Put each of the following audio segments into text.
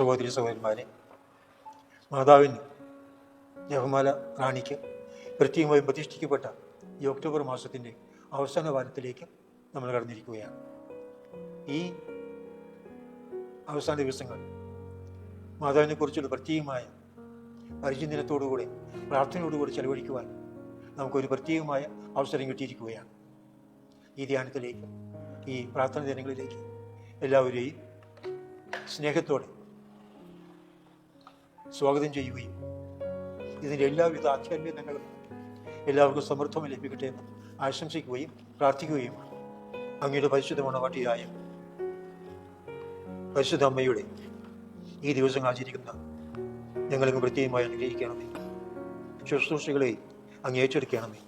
സഹോദരി സഹോദരന്മാരെ മാതാവിന് ജപമാല റാണിക്ക് പ്രത്യേകമായി പ്രതിഷ്ഠിക്കപ്പെട്ട ഈ ഒക്ടോബർ മാസത്തിന്റെ അവസാന വാരത്തിലേക്ക് നമ്മൾ കടന്നിരിക്കുകയാണ്. ഈ അവസാന ദിവസങ്ങൾ മാതാവിനെ കുറിച്ചുള്ള പ്രത്യേകമായ പരിചിന്തനത്തോടുകൂടി പ്രാർത്ഥനയോടുകൂടി ചെലവഴിക്കുവാൻ നമുക്കൊരു പ്രത്യേകമായ അവസരം കിട്ടിയിരിക്കുകയാണ്. ഈ ധ്യാനത്തിലേക്ക് ഈ പ്രാർത്ഥന ദിനങ്ങളിലേക്ക് എല്ലാവരെയും സ്നേഹത്തോടെ സ്വാഗതം ചെയ്യുകയും ഇതിന്റെ എല്ലാവിധ ആധ്യാത്മികങ്ങളും എല്ലാവർക്കും സമൃദ്ധം ലഭിക്കട്ടെ എന്ന് ആശംസിക്കുകയും പ്രാർത്ഥിക്കുകയും അങ്ങയുടെ പരിശുദ്ധ മണവാട്ടിയായ പരിശുദ്ധ അമ്മയുടെ ഈ ദിവസം ആചരിക്കുന്ന ഞങ്ങൾക്ക് പ്രത്യേകമായി അനുഗ്രഹിക്കണമേ. ശുശ്രൂഷകളെ അങ്ങ് ഏറ്റെടുക്കണമേ.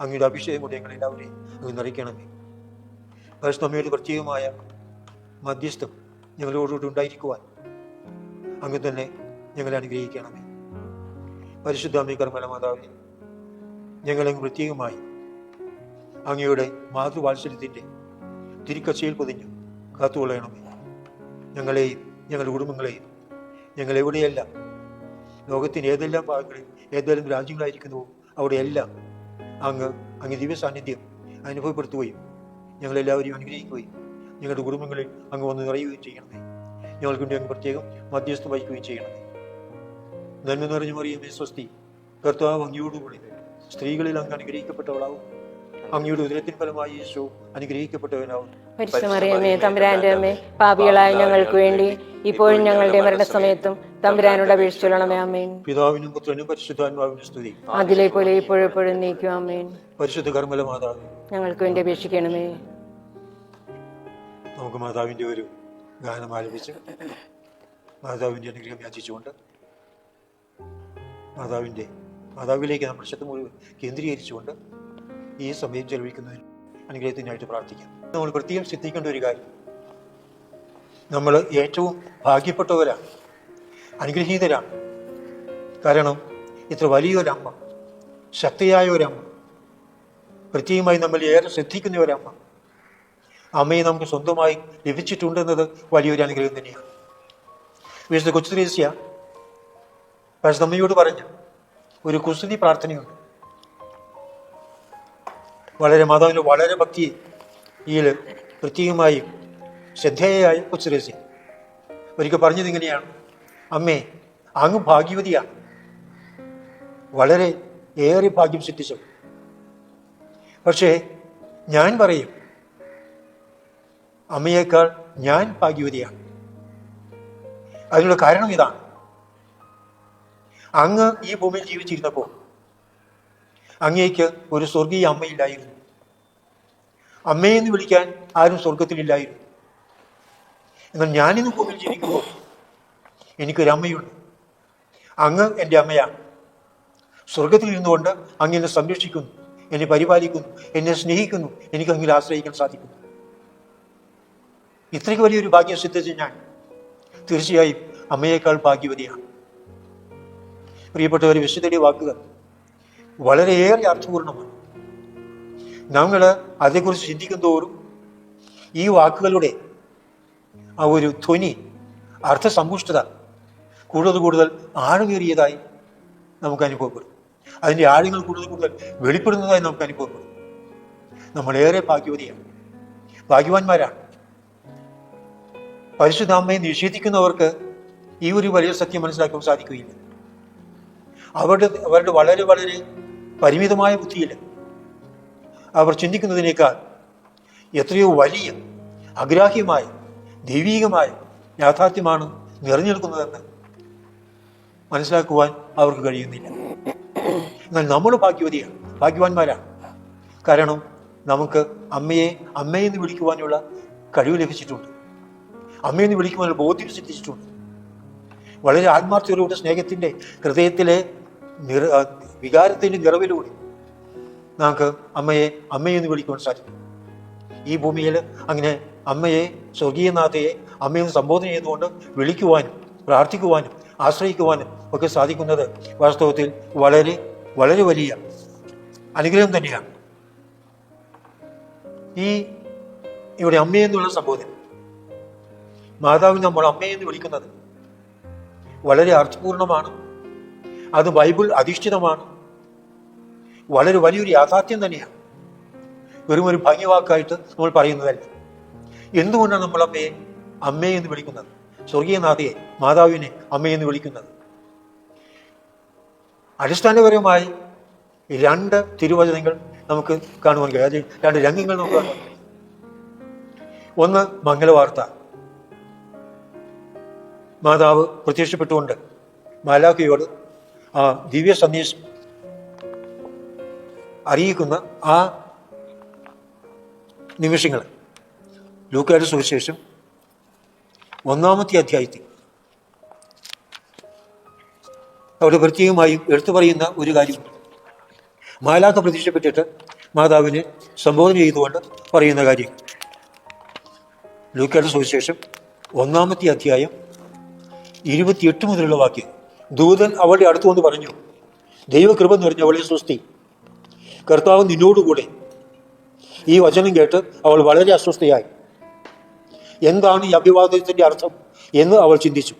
അങ്ങയുടെ അഭിഷേകം കൊണ്ട് ഞങ്ങളെല്ലാവരെയും അങ്ങ് നിറയ്ക്കണമേ. പരിശുദ്ധ അമ്മയുടെ പ്രത്യേകമായ മധ്യസ്ഥം ഞങ്ങളോടുകൂടി ഉണ്ടായിരിക്കുവാൻ അങ്ങ് തന്നെ ഞങ്ങളെ അനുഗ്രഹിക്കണമേ. പരിശുദ്ധ അമ്മ കർമ്മല മാതാവേ ഞങ്ങളെ പ്രത്യേകമായി അങ്ങയുടെ മാതൃവാത്സല്യത്തിന്റെ തിരിക്കച്ചയിൽ പൊതിഞ്ഞു കാത്തുകൊള്ളണമേ. ഞങ്ങളെയും ഞങ്ങളുടെ കുടുംബങ്ങളെയും ഞങ്ങൾ എവിടെയെല്ലാം ലോകത്തിന് ഏതെല്ലാം ഭാഗങ്ങളിൽ ഏതെല്ലാം രാജ്യങ്ങളായിരിക്കുന്നുവോ അവിടെയെല്ലാം അങ്ങ് അങ്ങ് ദിവ്യ സാന്നിധ്യം അനുഭവപ്പെടുത്തുകയും ഞങ്ങളെല്ലാവരെയും അനുഗ്രഹിക്കുകയും ഞങ്ങളുടെ കുടുംബങ്ങളിൽ അങ്ങ് വന്ന് നിറയുകയും ചെയ്യണമേ. ഞങ്ങൾക്ക് വേണ്ടി അങ്ങ് പ്രത്യേകം മധ്യസ്ഥം വഹിക്കുകയും ചെയ്യണമേ. നന്മ നിറഞ്ഞു മറിയമേ സ്വസ്തി. കർത്താവ് അങ്ങയോടുകൂടി സ്ത്രീകളിൽ അങ്ങ് അനുഗ്രഹിക്കപ്പെട്ടവളാവും. അങ്ങയുടെ ഉദരത്തിൻ ഫലമായി യേശു അനുഗ്രഹിക്കപ്പെട്ടവനാവും. പരിശുദ്ധമറിയമേ തമ്പുരാന്റെ അമ്മേ പാപികളായ ഞങ്ങൾക്ക് വേണ്ടി ഇപ്പോഴും ഞങ്ങളുടെ മരണസമയത്തും തമ്പുരാനോട് അപേക്ഷിച്ചൊള്ളണമേ അമ്മേൻ പിതാവിനും പുത്രനും പരിശുദ്ധാത്മാവിനും സ്തുതി. അതിലെ പോലെ ഇപ്പോഴും എപ്പോഴും നീക്കും അമ്മേൻ പരിശുദ്ധ കർമ്മല മാതാവ്. ഞങ്ങൾക്ക് വേണ്ടി അപേക്ഷിക്കണമേ. നമുക്ക് മാതാവിന്റെ ഒരു ഗാനം ആലപിച്ച് മാതാവിന്റെ അനുഗ്രഹം യാചിച്ചുകൊണ്ട് മാതാവിന്റെ മാതാവിലേക്ക് നമ്മൾ ശ്രദ്ധ മുഴുവൻ കേന്ദ്രീകരിച്ചുകൊണ്ട് ഈ സമയം ചെലവഴിക്കുന്നതിന് അനുഗ്രഹത്തിനായിട്ട് പ്രാർത്ഥിക്കാം. നമ്മൾ പ്രത്യേകം ശ്രദ്ധിക്കേണ്ട ഒരു കാര്യം. നമ്മൾ ഏറ്റവും ഭാഗ്യപ്പെട്ടവരാണ്. അനുഗ്രഹീതരാണ്. കാരണം ഇത്ര വലിയൊരമ്മ ശക്തിയായ ഒരമ്മ പ്രത്യേകമായി നമ്മൾ ഏറെ ശ്രദ്ധിക്കുന്ന ഒരമ്മ അമ്മയെ നമുക്ക് സ്വന്തമായി ലഭിച്ചിട്ടുണ്ടെന്നത് വലിയൊരു അനുഗ്രഹം തന്നെയാണ്. വിശുദ്ധ കൊച്ചു ത്രേസ്യ പക്ഷെ പറഞ്ഞു ഒരു കുസൃതി പ്രാർത്ഥനയുണ്ട്. വളരെ മാതാവിന് വളരെ ഭക്തി ഈ പ്രത്യേകമായും ശ്രദ്ധേയായ കൊച്ചു ത്രേസ്യ ഒരിക്കൽ പറഞ്ഞത് ഇങ്ങനെയാണ്. അമ്മേ അങ്ങ് ഭാഗ്യവതിയാണ് വളരെ ഏറെ ഭാഗ്യം സിദ്ധിച്ചു. പക്ഷേ ഞാൻ പറയും അമ്മയേക്കാൾ ഞാൻ ഭാഗ്യവതിയാണ് അതിനുള്ള കാരണം ഇതാണ്. അങ്ങ് ഈ ഭൂമിയിൽ ജീവിച്ചിരുന്നപ്പോൾ അങ്ങേക്ക് ഒരു സ്വർഗീയ അമ്മയില്ലായിരുന്നു. അമ്മയെന്ന് വിളിക്കാൻ ആരും സ്വർഗത്തിലില്ലായിരുന്നു. എന്നാൽ ഞാനിന്ന് ഭൂമിയിൽ ജീവിക്കുമ്പോൾ എനിക്കൊരു അമ്മയുണ്ട് അങ്ങ് എന്റെ അമ്മയാണ്. സ്വർഗത്തിൽ ഇരുന്നുകൊണ്ട് അങ്ങ് എന്നെ സംരക്ഷിക്കുന്നു എന്നെ പരിപാലിക്കുന്നു എന്നെ സ്നേഹിക്കുന്നു എനിക്ക് അങ്ങിൽ ആശ്രയിക്കാൻ സാധിക്കുന്നു. ഇത്രയ്ക്ക് വലിയൊരു ഭാഗ്യം സിദ്ധിച്ച ഞാൻ. തീർച്ചയായും അമ്മയേക്കാൾ ഭാഗ്യവതിയാണ്. പ്രിയപ്പെട്ടവർ വിശുദ്ധയുടെ വാക്കുകൾ വളരെയേറെ അർത്ഥപൂർണമാണ്. നമ്മൾ അതേക്കുറിച്ച് ചിന്തിക്കും തോറും ഈ വാക്കുകളുടെ ആ ഒരു ധ്വനി അർത്ഥസമ്പുഷ്ടത കൂടുതൽ കൂടുതൽ ആഴമേറിയതായി നമുക്ക് അനുഭവപ്പെടും. അതിന്റെ ആഴങ്ങൾ കൂടുതൽ കൂടുതൽ വെളിപ്പെടുന്നതായി നമുക്ക് അനുഭവപ്പെടും. നമ്മളേറെ ഭാഗ്യവതിയാണ്. ഭാഗ്യവാന്മാരാണ്. പരിശുദ്ധാമ്മയെ നിഷേധിക്കുന്നവർക്ക് ഈ ഒരു വലിയ സത്യം മനസ്സിലാക്കാൻ സാധിക്കുകയില്ല. അവരുടെ അവരുടെ വളരെ വളരെ പരിമിതമായ ബുദ്ധിയിൽ അവർ ചിന്തിക്കുന്നതിനേക്കാൾ എത്രയോ വലിയ അഗ്രാഹ്യമായ ദൈവീകമായ യാഥാർത്ഥ്യമാണ് നിറഞ്ഞു നിൽക്കുന്നതെന്ന് മനസ്സിലാക്കുവാൻ അവർക്ക് കഴിയുന്നില്ല. എന്നാൽ നമ്മൾ ഭാഗ്യവതിയാണ് ഭാഗ്യവാന്മാരാണ്. കാരണം നമുക്ക് അമ്മയെ അമ്മയെന്ന് വിളിക്കുവാനുള്ള കഴിവ് ലഭിച്ചിട്ടുണ്ട്. അമ്മയെന്ന് വിളിക്കുവാനുള്ള ബോധ്യം സിദ്ധിച്ചിട്ടുണ്ട്. വളരെ ആത്മാർത്ഥതയിലൂടെ സ്നേഹത്തിന്റെ ഹൃദയത്തിലെ നിറ വികാരത്തിന്റെ നിറവിലൂടെ നമുക്ക് അമ്മയെ അമ്മയെന്ന് വിളിക്കുവാൻ സാധിക്കും. ഈ ഭൂമിയിൽ അങ്ങനെ അമ്മയെ സ്വർഗീയനാഥയെ അമ്മയെന്ന് സംബോധന ചെയ്തുകൊണ്ട് വിളിക്കുവാനും പ്രാർത്ഥിക്കുവാനും ആശ്രയിക്കുവാനും ഒക്കെ സാധിക്കുന്നത് വാസ്തവത്തിൽ വളരെ വളരെ വലിയ അനുഗ്രഹം തന്നെയാണ്. ഈ ഇവിടെ അമ്മയെന്നുള്ള സംബോധന. മാതാവിനെ നമ്മൾ അമ്മയെന്ന് വിളിക്കുന്നത് വളരെ അർത്ഥപൂർണമാണ്. അത് ബൈബിൾ അധിഷ്ഠിതമാണ്. വളരെ വലിയൊരു യാഥാർത്ഥ്യം തന്നെയാണ്. വെറും ഒരു ഭംഗിവാക്കായിട്ട് നമ്മൾ പറയുന്നതല്ല. എന്തുകൊണ്ടാണ് നമ്മൾ അമ്മയെ അമ്മയെ എന്ന് വിളിക്കുന്നത്? സ്വർഗീയനാഥയെ മാതാവിനെ അമ്മയെന്ന് വിളിക്കുന്നത്? അടിസ്ഥാനപരമായി രണ്ട് തിരുവചനങ്ങൾ നമുക്ക് കാണുവാൻ കഴിയും. രണ്ട് രംഗങ്ങൾ നമുക്ക് ഒന്ന് മംഗളവാർത്ത. മാതാവ് പ്രത്യക്ഷപ്പെട്ടുകൊണ്ട് മാലാഖയോട് ആ ദിവ്യ സന്ദേശം അറിയിക്കുന്ന ആ നിമിഷങ്ങൾ ലൂക്കയുടെ സുവിശേഷം ഒന്നാമത്തെ അധ്യായത്തിൽ അവിടെ പ്രത്യേകമായും എടുത്തു പറയുന്ന ഒരു കാര്യം. മാലാഖ പ്രത്യക്ഷപ്പെട്ടിട്ട് മാതാവിനെ സംബോധന ചെയ്തുകൊണ്ട് പറയുന്ന കാര്യം. ലൂക്കയുടെ സുവിശേഷം ഒന്നാമത്തെ അധ്യായം ഇരുപത്തിയെട്ട് മുതലുള്ള വാക്യം. ദൂതൻ അവളുടെ അടുത്ത് വന്ന് പറഞ്ഞു ദൈവകൃപ നിറഞ്ഞ അവളെ സ്വസ്തി. കർത്താവ് നിന്നോടുകൂടെ. ഈ വചനം കേട്ട് അവൾ വളരെ അസ്വസ്ഥയായി. എന്താണ് ഈ അഭിവാദത്തിന്റെ അർത്ഥം? എന്ന് അവൾ ചിന്തിച്ചു.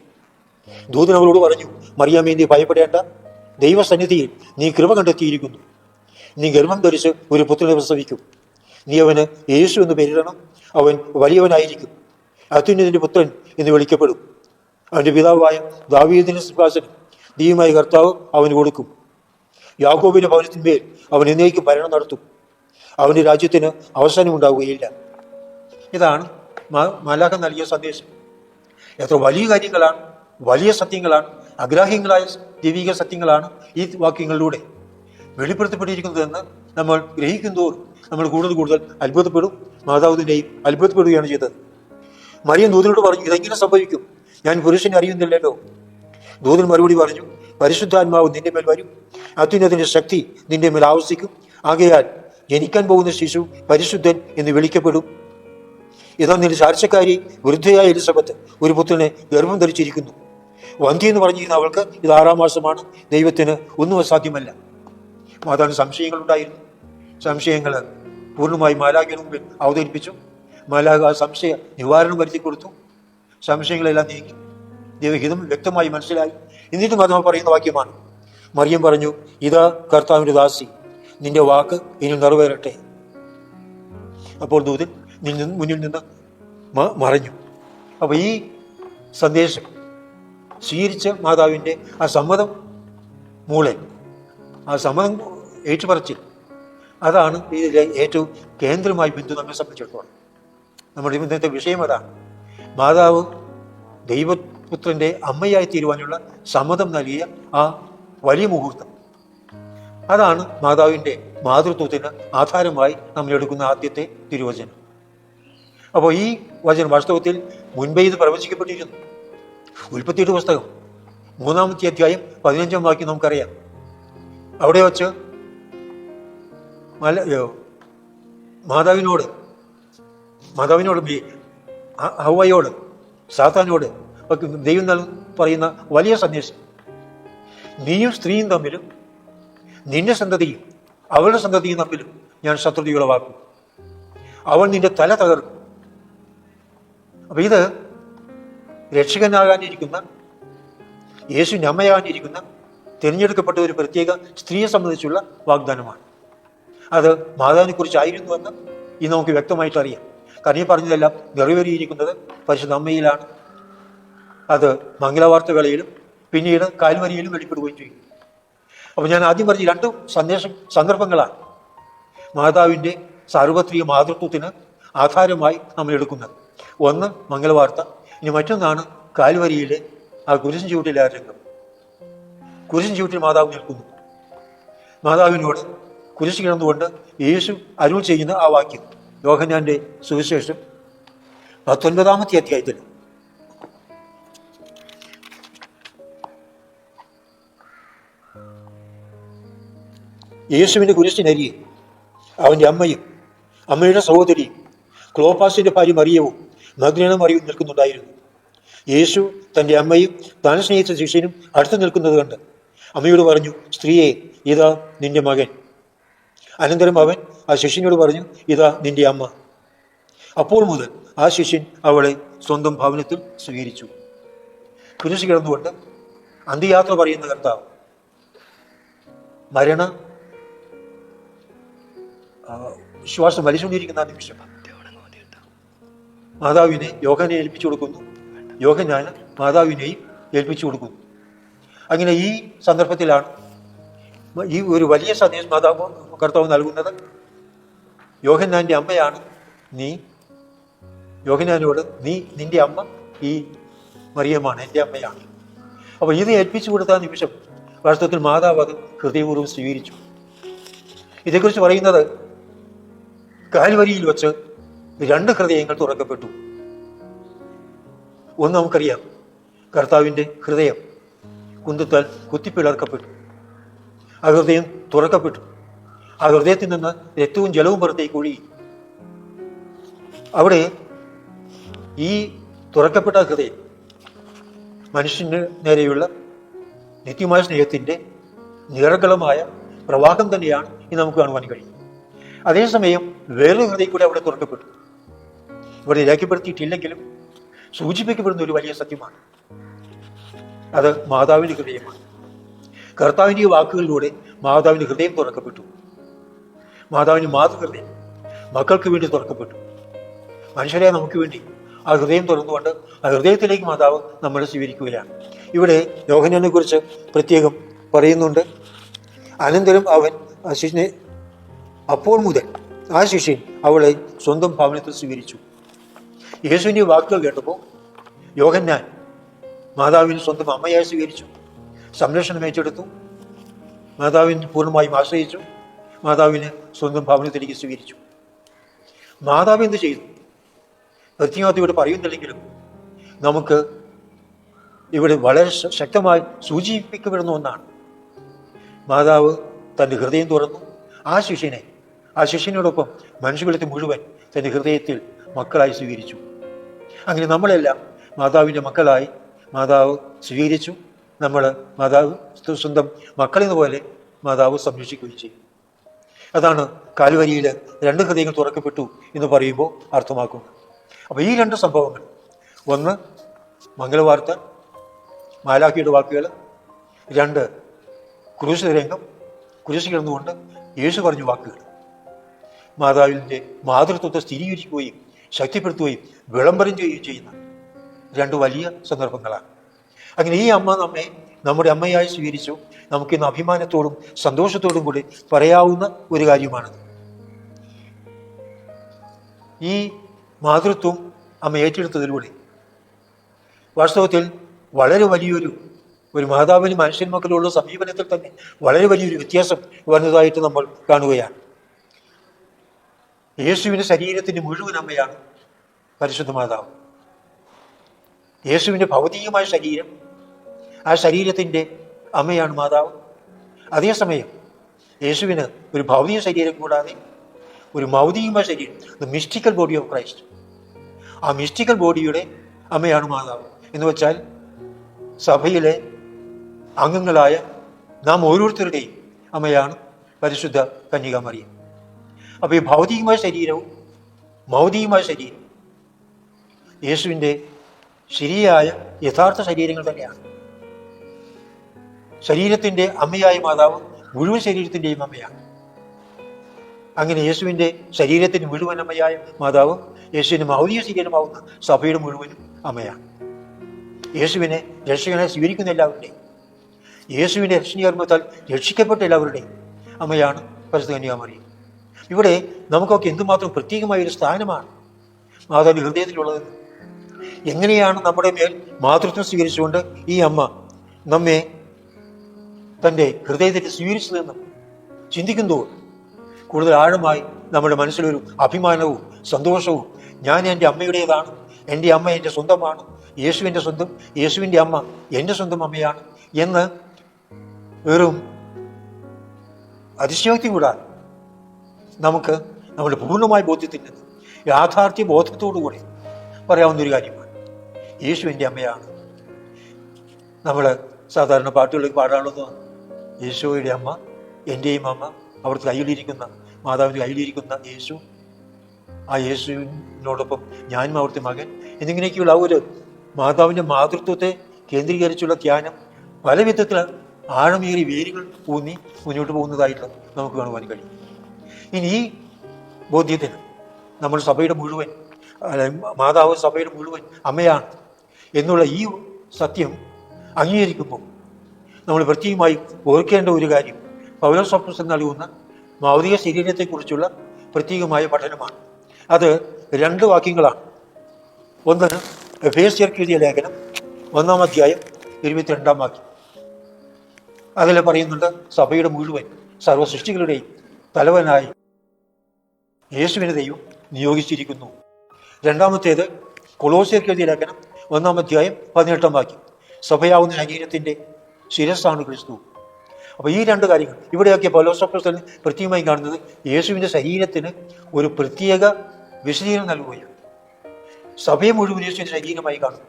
ദൂതൻ അവളോട് പറഞ്ഞു മറിയാമേ നീ ഭയപ്പെടേണ്ട. ദൈവസന്നിധിയിൽ നീ കൃപ കണ്ടെത്തിയിരിക്കുന്നു. നീ ഗർഭം ധരിച്ച് ഒരു പുത്രനെ പ്രസവിക്കും. നീ അവന് യേശു എന്ന് പേരിടണം. അവൻ വലിയവനായിരിക്കും. അത്യുന്നതിന്റെ പുത്രൻ എന്ന് വിളിക്കപ്പെടും. അവന്റെ പിതാവായ ദാവീദിന്റെ സിംഹാസനം ദൈവമായ കർത്താവ് അവന് കൊടുക്കും. യാക്കോബിന്റെ ഭവനത്തിന്മേൽ അവൻ എന്നേക്കും ഭരണം നടത്തും. അവന്റെ രാജ്യത്തിന് അവസാനമുണ്ടാവുകയില്ല ഇതാണ് മാലാഖ നൽകിയ സന്ദേശം. എത്ര വലിയ കാര്യങ്ങളാണ് വലിയ സത്യങ്ങളാണ് അഗ്രാഹ്യങ്ങളായ ദൈവിക സത്യങ്ങളാണ് ഈ വാക്യങ്ങളിലൂടെ വെളിപ്പെടുത്തപ്പെട്ടിരിക്കുന്നതെന്ന് നമ്മൾ ഗ്രഹിക്കും തോറും നമ്മൾ കൂടുതൽ കൂടുതൽ അത്ഭുതപ്പെടും മാതാവിനെയും അത്ഭുതപ്പെടുകയാണ് ചെയ്തത്. മറിയം ദൂതനോട് പറഞ്ഞു ഇതെങ്ങനെ സംഭവിക്കും? ഞാൻ പുരുഷനെ അറിയുന്നില്ലല്ലോ. ദൂതൻ മറുപടി പറഞ്ഞു പരിശുദ്ധാത്മാവ് നിന്റെ മേൽ വരും. അത്യുന്നതിന്റെ ശക്തി നിന്റെ മേൽ ആവശ്യിക്കും ആകയാൽ ജനിക്കാൻ പോകുന്ന ശിശു പരിശുദ്ധൻ എന്ന് വിളിക്കപ്പെടും. ഇതാ നിന്റെ ചാർച്ചക്കാരി വൃദ്ധയായ എലിസബത്ത് ഒരു പുത്രനെ ഗർഭം ധരിച്ചിരിക്കുന്നു. വന്ധി എന്ന് പറഞ്ഞിരുന്ന അവൾക്ക് ഇത് ആറാം മാസമാണ്. ദൈവത്തിന് ഒന്നും അസാധ്യമല്ല. മാതാവിന് സംശയങ്ങളുണ്ടായിരുന്നു സംശയങ്ങൾ പൂർണമായി മാലാഖിന് മുമ്പിൽ അവതരിപ്പിച്ചു. മാലാഖ സംശയ നിവാരണം വരുത്തി കൊടുത്തു. സംശയങ്ങളെല്ലാം നീങ്ങി ദൈവഹിതം വ്യക്തമായി മനസ്സിലായി. എന്നിട്ടും അത് പറയുന്ന വാക്യമാണ്. മറിയം പറഞ്ഞു ഇതാ കർത്താവിന്റെ ദാസി. നിന്റെ വാക്ക് ഇനി നിറവേറട്ടെ. അപ്പോൾ ദൂതൻ നിന്ന് മുന്നിൽ നിന്ന് മറഞ്ഞു. അപ്പൊ ഈ സന്ദേശം സ്വീകരിച്ച മാതാവിന്റെ ആ സമ്മതം മൂളൻ ആ സമ്മതം ഏറ്റുപറച്ചിൽ. അതാണ് ഇതിലെ ഏറ്റവും കേന്ദ്രമായി ബിന്ദു നമ്മെ സംബന്ധിച്ചിടത്തോളം. നമ്മുടെ ഇന്നത്തെ വിഷയം അതാണ്. മാതാവ് ദൈവപുത്രന്റെ അമ്മയായി തീരുവാനുള്ള സമ്മതം നൽകിയ ആ വലിയ മുഹൂർത്തം. അതാണ് മാതാവിന്റെ മാതൃത്വത്തിന് ആധാരമായി നമ്മൾ എടുക്കുന്ന ആദ്യത്തെ തിരുവചനം. അപ്പോൾ ഈ വചനം വാസ്തവത്തിൽ മുൻപേ ഇത് പ്രവചിക്കപ്പെട്ടിരുന്നു ഉൽപ്പത്തിയുടെ പുസ്തകം. മൂന്നാമത്തെ അധ്യായം പതിനഞ്ചാം വാക്യം നമുക്കറിയാം. അവിടെ വച്ച് മല മാതാവിനോട് മാതാവിനോട് ഹവയോട് സാത്താനോട് ദൈവം നൽ പറയുന്ന വലിയ സന്ദേശം. നീയും സ്ത്രീയും തമ്മിലും നിന്റെ സന്തതിയും അവളുടെ സന്തതിയും തമ്മിലും ഞാൻ ശത്രുതയുളവാക്കും അവൾ നിന്റെ തല തകർക്കും. അപ്പൊ ഇത് രക്ഷകനാകാനിരിക്കുന്ന യേശു ഞമ്മയാകാനിരിക്കുന്ന തിരഞ്ഞെടുക്കപ്പെട്ട ഒരു പ്രത്യേക സ്ത്രീയെ സംബന്ധിച്ചുള്ള വാഗ്ദാനമാണ്. അത് മാതാവിനെ കുറിച്ചായിരുന്നുവെന്ന് ഇന്ന് നമുക്ക് വ്യക്തമായിട്ട് അറിയാം. കാരണം ഈ പറഞ്ഞതെല്ലാം നിറവേറിയിരിക്കുന്നത് പരിശുദ്ധ അമ്മയിലാണ്. അത് മംഗളവാർത്ത വേളയിലും പിന്നീട് കാൽവരിയിലും വെളിപ്പെടുകയും ചെയ്യും അപ്പോൾ ഞാൻ ആദ്യം പറഞ്ഞ രണ്ട് സന്ദേശം സന്ദർഭങ്ങളാണ് മാതാവിന്റെ സാർവത്രിക മാതൃത്വത്തിന് ആധാരമായി നമ്മൾ എടുക്കുന്നത്. ഒന്ന് മംഗളവാർത്ത. ഇനി മറ്റൊന്നാണ് കാൽവരിയിലെ ആ കുരിശൻ ചുവട്ടിലെ ആ രംഗം. കുരിശൻ ചുവട്ടിൽ മാതാവ് നിൽക്കുന്നു. മാതാവിനോട് കുരിശ് കിടന്നുകൊണ്ട് യേശു അരുൾ ചെയ്യുന്ന ആ വാക്യം യോഹന്നാന്റെ സുവിശേഷം പത്തൊൻപതാമത്തെ അധ്യായത്തിൽ. യേശുവിന്റെ കുരിശിനരിയെ അവന്റെ അമ്മയും അമ്മയുടെ സഹോദരിയും ക്ലോപ്പാസിന്റെ ഭാര്യ മറിയവും മഗ്നേണ മറിയവും നിൽക്കുന്നുണ്ടായിരുന്നു. യേശു തന്റെ അമ്മയും താൻ സ്നേഹിച്ച ശിഷ്യനും അടുത്ത് നിൽക്കുന്നത് കണ്ട് അമ്മയോട് പറഞ്ഞു സ്ത്രീയെ ഇതാ നിന്റെ മകൻ. അനന്തരം അവൻ ആ ശിഷ്യനോട് പറഞ്ഞു ഇതാ നിന്റെ അമ്മ. അപ്പോൾ മുതൽ ആ ശിഷ്യൻ അവളെ സ്വന്തം ഭവനത്തിൽ സ്വീകരിച്ചു. കുരിശ് കിടന്നുകൊണ്ട് അന്ത്യയാത്ര പറയുന്ന കർത്താവ് മരണ ആ, ശ്വാസം വലിച്ചുകൊണ്ടിരിക്കുന്ന ആ നിമിഷം മാതാവിനെ യോഗനെ ഏൽപ്പിച്ചു കൊടുക്കുന്നു. യോഹനാൻ മാതാവിനെയും ഏൽപ്പിച്ചു കൊടുക്കുന്നു. അങ്ങനെ ഈ സന്ദർഭത്തിലാണ് ഈ ഒരു വലിയ സന്ദേശം മാതാവ് കർത്താവ് നൽകുന്നത്. യോഹന്നാന്റെ അമ്മയാണ് നീ. യോഹനാനോട് നീ നിന്റെ അമ്മ ഈ മറിയമാണ് എന്റെ അമ്മയാണ്. അപ്പോൾ ഇത് ഏൽപ്പിച്ചു കൊടുത്ത നിമിഷം വാസ്തവത്തിൽ മാതാവ് അത് ഹൃദയപൂർവം സ്വീകരിച്ചു. ഇതേക്കുറിച്ച് പറയുന്നത് കാൽവരിയിൽ വെച്ച് രണ്ട് ഹൃദയങ്ങൾ തുറക്കപ്പെട്ടു. ഒന്ന് നമുക്കറിയാം കർത്താവിന്റെ ഹൃദയം കുന്തത്താൽ കുത്തിപ്പിളർക്കപ്പെട്ടു. ആ ഹൃദയം തുറക്കപ്പെട്ടു. ആ ഹൃദയത്തിൽ നിന്ന് രക്തവും ജലവും പുറത്തേക്ക് ഒഴുകി. അവിടെ ഈ തുറക്കപ്പെട്ട ഹൃദയം മനുഷ്യന് നേരെയുള്ള നിത്യമായ സ്നേഹത്തിന്റെ നിറകളമായ പ്രവാഹം തന്നെയാണ് ഇത് നമുക്ക് കാണുവാൻ കഴിയും അതേസമയം വേറൊരു ഹൃദയം കൂടെ അവിടെ തുറക്കപ്പെട്ടു. ഇവിടെ രേഖപ്പെടുത്തിയിട്ടില്ലെങ്കിലും സൂചിപ്പിക്കപ്പെടുന്ന ഒരു വലിയ സത്യമാണ്. അത് മാതാവിന്റെ ഹൃദയമാണ്. കർത്താവിന്റെ വാക്കുകളിലൂടെ മാതാവിന്റെ ഹൃദയം തുറക്കപ്പെട്ടു. മാതാവിന്റെ മാതൃഹൃദയം മക്കൾക്ക് വേണ്ടി തുറക്കപ്പെട്ടു. മനുഷ്യരെ നമുക്ക് വേണ്ടി ആ ഹൃദയം തുറന്നുകൊണ്ട് ആ ഹൃദയത്തിലേക്ക് മാതാവ് നമ്മളെ സ്വീകരിക്കുകയാണ്. ഇവിടെ യോഹനനെ കുറിച്ച് പ്രത്യേകം പറയുന്നുണ്ട്. അനന്തരം അവൻ ശിഷ്യനെ അപ്പോൾ മുതൽ ആ ശിഷ്യൻ അവളെ സ്വന്തം ഭവനത്തിൽ സ്വീകരിച്ചു. യേശുവിന്റെ വാക്കുകൾ കേട്ടപ്പോൾ യോഹന്നാൻ മാതാവിന് സ്വന്തം അമ്മയായി സ്വീകരിച്ചു. സംരക്ഷണം ഏറ്റെടുത്തു. മാതാവിന് പൂർണമായും ആശ്രയിച്ചു. മാതാവിന് സ്വന്തം ഭവനത്തിലേക്ക് സ്വീകരിച്ചു. മാതാവ് എന്ത് ചെയ്തു? പ്രത്യേകത ഇവിടെ പറയുന്നില്ലെങ്കിലും നമുക്ക് ഇവിടെ വളരെ ശക്തമായി സൂചിപ്പിക്കപ്പെടുന്ന ഒന്നാണ്. മാതാവ് തന്റെ ഹൃദയം തുറന്നു ആ ശിഷ്യനെ ആ ശിഷ്യനോടൊപ്പം മനുഷ്യകുലത്തെ മുഴുവൻ തന്റെ ഹൃദയത്തിൽ മക്കളായി സ്വീകരിച്ചു. അങ്ങനെ നമ്മളെല്ലാം മാതാവിന്റെ മക്കളായി മാതാവ് സ്വീകരിച്ചു. നമ്മൾ മാതാവ് സ്വന്തം മക്കളെന്ന പോലെ മാതാവ് സംരക്ഷിക്കുകയും ചെയ്യും അതാണ് കാൽവരിയിൽ രണ്ട് ഹൃദയങ്ങൾ തുറക്കപ്പെട്ടു എന്ന് പറയുമ്പോൾ അർത്ഥമാക്കുന്നത്. അപ്പോൾ ഈ രണ്ട് സംഭവങ്ങൾ ഒന്ന് മംഗളവാർത്ത മാലാഖിയുടെ വാക്കുകൾ രണ്ട് കുരിശ് രംഗം കുരിശ് കിടന്നുകൊണ്ട് യേശു പറഞ്ഞ വാക്കുകൾ മാതാവിന്റെ മാതൃത്വത്തെ സ്ഥിരീകരിക്കുകയും ശക്തിപ്പെടുത്തുകയും വിളംബരം ചെയ്യുകയും ചെയ്യുന്ന രണ്ട് വലിയ സന്ദർഭങ്ങളാണ്. അങ്ങനെ ഈ അമ്മ നമ്മെ നമ്മുടെ അമ്മയായി സ്വീകരിച്ചു. നമുക്കിന്ന് അഭിമാനത്തോടും സന്തോഷത്തോടും കൂടി പറയാവുന്ന ഒരു കാര്യമാണത്. ഈ മാതൃത്വം അമ്മ ഏറ്റെടുത്തതിലൂടെ വാസ്തവത്തിൽ വളരെ വലിയൊരു ഒരു മാതാവിന് മനുഷ്യൻ മക്കളുള്ള സമീപനത്തിൽ തന്നെ വളരെ വലിയൊരു വ്യത്യാസം വന്നതായിട്ട് നമ്മൾ കാണുകയാണ്. യേശുവിന്റെ ശരീരത്തിന്റെ മുഴുവൻ അമ്മയാണ് പരിശുദ്ധ മാതാവ്. യേശുവിന്റെ ഭൗതികമായ ശരീരം ആ ശരീരത്തിന്റെ അമ്മയാണ് മാതാവ്. അതേസമയം യേശുവിന് ഒരു ഭൗതിക ശരീരം കൂടാതെ ഒരു മൗതികമായ ശരീരം the mystical body of Christ. ആ മിസ്റ്റിക്കൽ ബോഡിയുടെ അമ്മയാണ് മാതാവ്. എന്ന് വെച്ചാൽ സഭയിലെ അംഗങ്ങളായ നാം ഓരോരുത്തരുടെയും അമ്മയാണ് പരിശുദ്ധ കന്യകാമറിയം. അപ്പോൾ ഈ ഭൗതികമായ ശരീരവും ഭൗതികമായ ശരീരം യേശുവിന്റെ ശരിയായ യഥാർത്ഥ ശരീരങ്ങൾ തന്നെയാണ്. ശരീരത്തിന്റെ അമ്മയായ മാതാവ് മുഴുവൻ ശരീരത്തിന്റെയും അമ്മയാണ്. അങ്ങനെ യേശുവിന്റെ ശരീരത്തിന് മുഴുവൻ അമ്മയായ മാതാവ് യേശുവിന്റെ മൗലിക ശരീരമാവുന്ന സഭയുടെ മുഴുവനും അമ്മയാണ്. യേശുവിനെ രക്ഷകനെ സ്വീകരിക്കുന്ന എല്ലാവരുടെയും യേശുവിന്റെ രക്ഷണീകർമ്മത്താൽ രക്ഷിക്കപ്പെട്ട എല്ലാവരുടെയും അമ്മയാണ് പരിശുദ്ധ കന്യാമറിയം ഇവിടെ നമുക്കൊക്കെ എന്തുമാത്രം പ്രത്യേകമായ ഒരു സ്ഥാനമാണ് മാതാവിന്റെ ഹൃദയത്തിലുള്ളത്. എങ്ങനെയാണ് നമ്മുടെ മേൽ മാതൃത്വം സ്വീകരിച്ചുകൊണ്ട് ഈ അമ്മ നമ്മെ തന്റെ ഹൃദയത്തിൽ സ്വീകരിച്ചതെന്ന് ചിന്തിക്കുമ്പോൾ കൂടുതൽ ആഴമായി നമ്മുടെ മനസ്സിലൊരു അഭിമാനവും സന്തോഷവും ഞാൻ എന്റെ അമ്മയുടേതാണ് എന്റെ അമ്മ എന്റെ സ്വന്തമാണ് യേശുവിന്റെ സ്വന്തം യേശുവിന്റെ അമ്മ എന്റെ സ്വന്തം അമ്മയാണ് എന്ന് വെറും അതിശയോക്തി കൂടാതെ നമുക്ക് നമ്മുടെ പൂർണമായ ബോധ്യത്തിൽ യാഥാർത്ഥ്യ ബോധത്തോടുകൂടി പറയാവുന്ന ഒരു കാര്യമാണ്. യേശുവിന്റെ അമ്മയാണ്. നമ്മൾ സാധാരണ പാട്ടുകളിൽ പാടാനുള്ളത് യേശുവിന്റെ അമ്മ എന്റെയും അമ്മ അവർക്ക് കയ്യിലിരിക്കുന്ന മാതാവിന്റെ കയ്യിലിരിക്കുന്ന യേശു ആ യേശുവിനോടൊപ്പം ഞാനും അവിടുത്തെ മകൻ എന്നിങ്ങനെയൊക്കെയുള്ള ആ ഒരു മാതാവിന്റെ മാതൃത്വത്തെ കേന്ദ്രീകരിച്ചുള്ള ധ്യാനം പല വിധത്തിൽ ആഴമേറി വേരുകൾ ഊന്നി മുന്നോട്ട് പോകുന്നതായിട്ട് നമുക്ക് കാണുവാൻ കഴിയും. ഇനി ഈ ബോധ്യത്തിന് നമ്മൾ സഭയുടെ മുഴുവൻ മാതാവ് സഭയുടെ മുഴുവൻ അമ്മയാണ് എന്നുള്ള ഈ സത്യം അംഗീകരിക്കുമ്പോൾ നമ്മൾ പ്രത്യേകമായി ഓർക്കേണ്ട ഒരു കാര്യം പൗരസ്വപ്നം നൽകുന്ന ഭൗതിക ശരീരത്തെക്കുറിച്ചുള്ള പ്രത്യേകമായ പഠനമാണ്. അത് രണ്ട് വാക്യങ്ങളാണ്. ഒന്ന് എഫേസ്യർക്ക് എഴുതിയ ലേഖനം ഒന്നാം അധ്യായം ഇരുപത്തിരണ്ടാം വാക്യം. അതിൽ പറയുന്നുണ്ട് സഭയുടെ മുഴുവൻ സർവ സൃഷ്ടികളുടെയും തലവനായി യേശുവിനെ ദൈവം നിയോഗിച്ചിരിക്കുന്നു. രണ്ടാമത്തേത് കൊളോസിയർക്ക് എഴുതിയ ലേഖനം ഒന്നാം അധ്യായം പതിനെട്ടാം വാക്യം. സഭയാവുന്ന ശരീരത്തിന്റെ ശിരസ്സാണ് ക്രിസ്തു. അപ്പോൾ ഈ രണ്ട് കാര്യങ്ങൾ ഇവിടെയൊക്കെ പൗലോസോപ്രസ്തലൻ പ്രത്യേകമായി കാണുന്നത് യേശുവിന്റെ ശരീരത്തിന് ഒരു പ്രത്യേക വിശദീകരണം നൽകുകയാണ്. സഭയെ മുഴുവൻ യേശുവിന്റെ ശരീരമായി കാണും